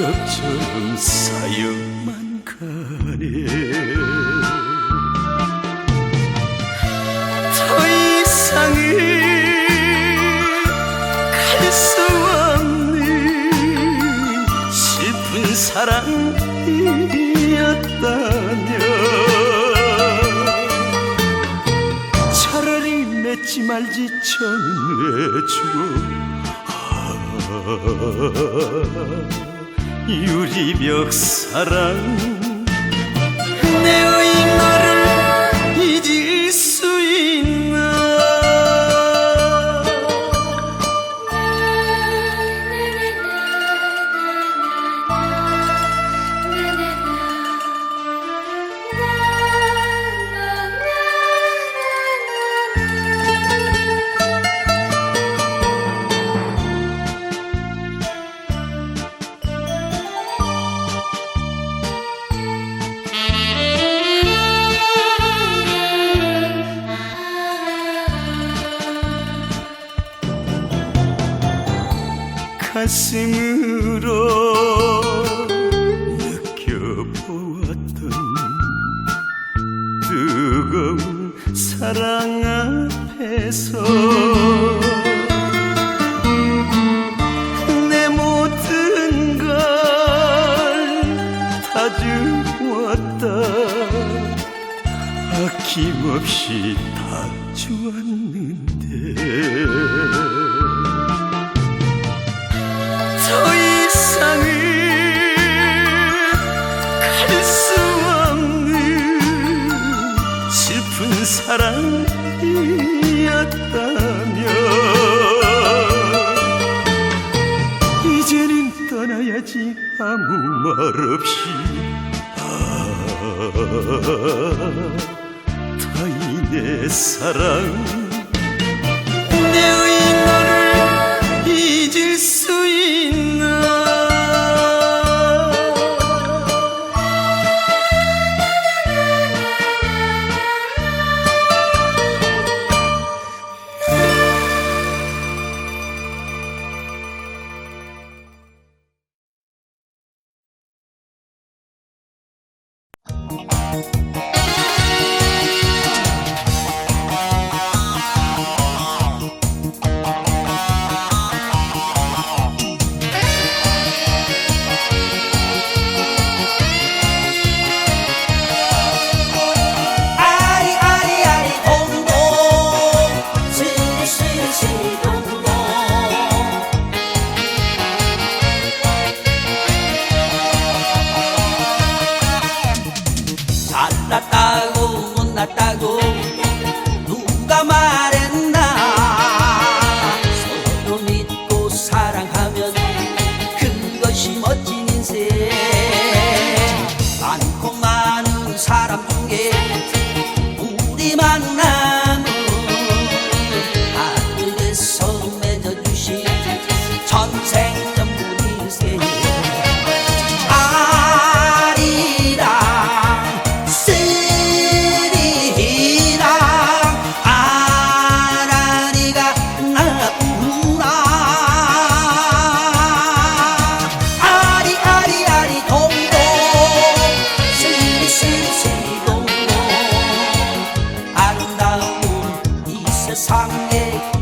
기억처럼 쌓여만 가네 더 이상은 갈 수 없는 싶은 사랑이었다면 차라리 맺지 말지 천외 주고. 아 유리벽 사랑. 말 없이. 아 타인의 사랑. Natago, Natago. 세상에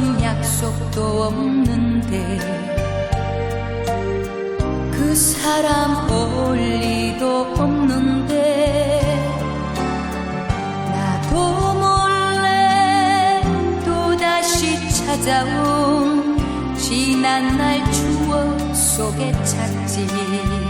어떤 약속도 없는데 그 사람 볼 리도 없는데 나도 몰래 또다시 찾아온 지난 날 추억 속에 찾지.